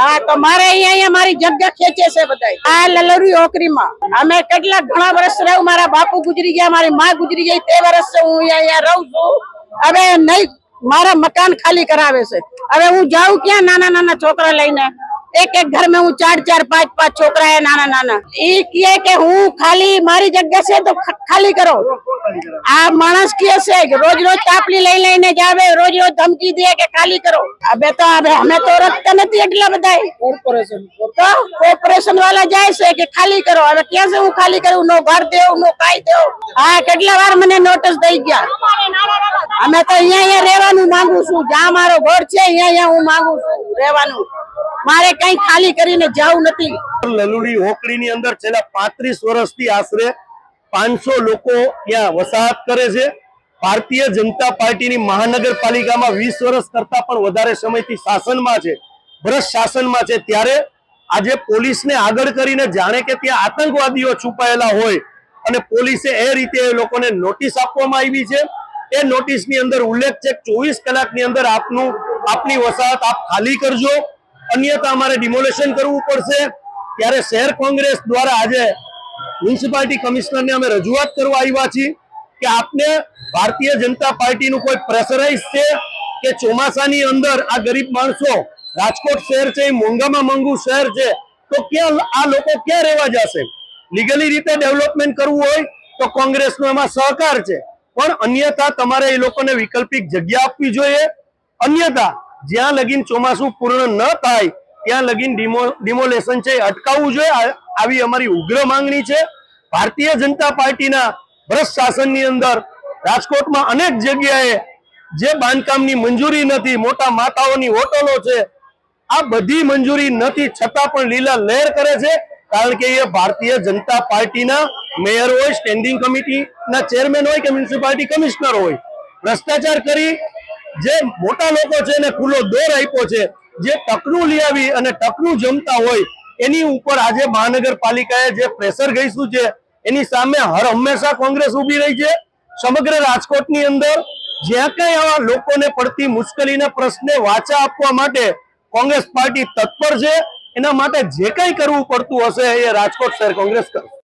હા, તો મારે અહીંયા મારી જગ્યા ખેંચે છે બધા આ લલરી ઓકરીમાં અમે કેટલા ઘણા વર્ષ રહું, મારા બાપુ ગુજરી ગયા, મારી માં ગુજરી ગઈ, તે વર્ષ હું અહીંયા રહું છું. હવે નહીં, મારા મકાન ખાલી કરાવે છે. હવે હું જાઉં ક્યાં નાના નાના છોકરા લઈને? એક એક ઘર में હું ચાર ચાર પાંચ પાંચ છોકરા એ નાના નાના. ઈ કહે કે હું ખાલી મારી જગ્યા છે તો ખાલી કરો. આ માણસ કહે છે કે રોજ રોજ તાપલી લઈ લઈને જાવે રોજ રોજ ધમકી દે કે ખાલી કરો. હવે તો હવે અમે તો રખતા નથી એટલા બધા કોર્પોરેશન તો કોર્પોરેશન વાળા જાય છે કે ખાલી કરો. હવે ક્યાં છે હું ખાલી કરું? નો ઘર દેવ નો કાઈ દેવ. હા કેટલા વાર મને નોટિસ દઈ ગયા. અમે તો અહીંયા અહીંયા રહેવાનું માંગુ છું. જ્યાં મારો ઘર છે, અહીંયા અહીંયા હું માંગુ છું રહેવાનું. મારે કઈ ખાલી કરીને જવું નથી. લલુડી હોકડીની અંદર છેલ્લા પાંત્રીસ વર્ષથી આશરે પાંચસો લોકો ત્યાં વસાહત કરે છે. ભારતીય જનતા પાર્ટીની મહાનગરપાલિકામાં વીસ વર્ષ કરતા પણ વધારે સમયથી શાસનમાં છે, ભ્રષ્ટ શાસનમાં છે. ત્યારે આજે પોલીસને આગળ કરીને જાણે કે ત્યાં આતંકવાદીઓ છુપાયેલા હોય અને પોલીસે એ રીતે એ લોકોને નોટિસ આપવામાં આવી છે. એ નોટિસની અંદર ઉલ્લેખ છે ચોવીસ કલાકની અંદર આપનું આપની વસાહત આપ ખાલી કરજો. અન્યથા અમારે ડિમોલેશન કરવું પડશે. ત્યારે શહેર કોંગ્રેસ દ્વારા આજે મ્યુનિસિપાલિટી કમિશનરને અમે રજૂઆત કરવા આવ્યા છીએ કે આપને ભારતીય જનતા પાર્ટીનું કોઈ પ્રેશરાઇઝ છે કે ચોમાસાની અંદર આ ગરીબ માણસો રાજકોટ શહેર છે એ મોંઘામાં મોંઘું શહેર છે, તો ક્યાં આ લોકો ક્યાં રહેવા જશે? લીગલી રીતે ડેવલપમેન્ટ કરવું હોય તો કોંગ્રેસનો એમાં સહકાર છે. પણ અન્યથા તમારે એ લોકોને વૈકલ્પિક જગ્યા આપવી જોઈએ. અન્યથા, જ્યાં લગીન ચોમાસું પૂર્ણ ન થાય, ત્યાં લગીન ડિમોલેશન છે અટકાવવું જોઈએ. આવી અમારી ઉગ્ર માંગણી છે. ભારતીય જનતા પાર્ટીના ભ્રષ્ટ શાસનની અંદર રાજકોટમાં અનેક જગ્યાએ જે બાંધકામની મંજૂરી નથી, મોટા માતાઓની હોટલો છે, આ બધી મંજૂરી નથી, છતાં પણ લીલા લહેર કરે છે. કારણ કે એ ભારતીય જનતા પાર્ટીના મેયર હોય સ્ટેન્ડિંગ કમિટીના ચેરમેન હોય કે મ્યુનિસિપાલિટી કમિશનર હોય, ભ્રષ્ટાચાર કરી જે મોટા લોકો છે એને ખુલ્લો દોર આપ્યો છે, જે ટકનું લઈ આવી અને ટકનું જમતા હોય, એની ઉપર આજે મહાનગરપાલિકાએ જે પ્રેશર ગઈશું છે, એની સામે હર હંમેશા કોંગ્રેસ ઊભી રહી છે. સમગ્ર રાજકોટની અંદર જ્યાં કઈ આવા લોકોને પડતી મુશ્કેલીના પ્રશ્ને વાચા આપવા માટે કોંગ્રેસ પાર્ટી તત્પર છે, એના માટે જે કંઈ કરવું પડતું હશે એ રાજકોટ શહેર કોંગ્રેસ કરશે.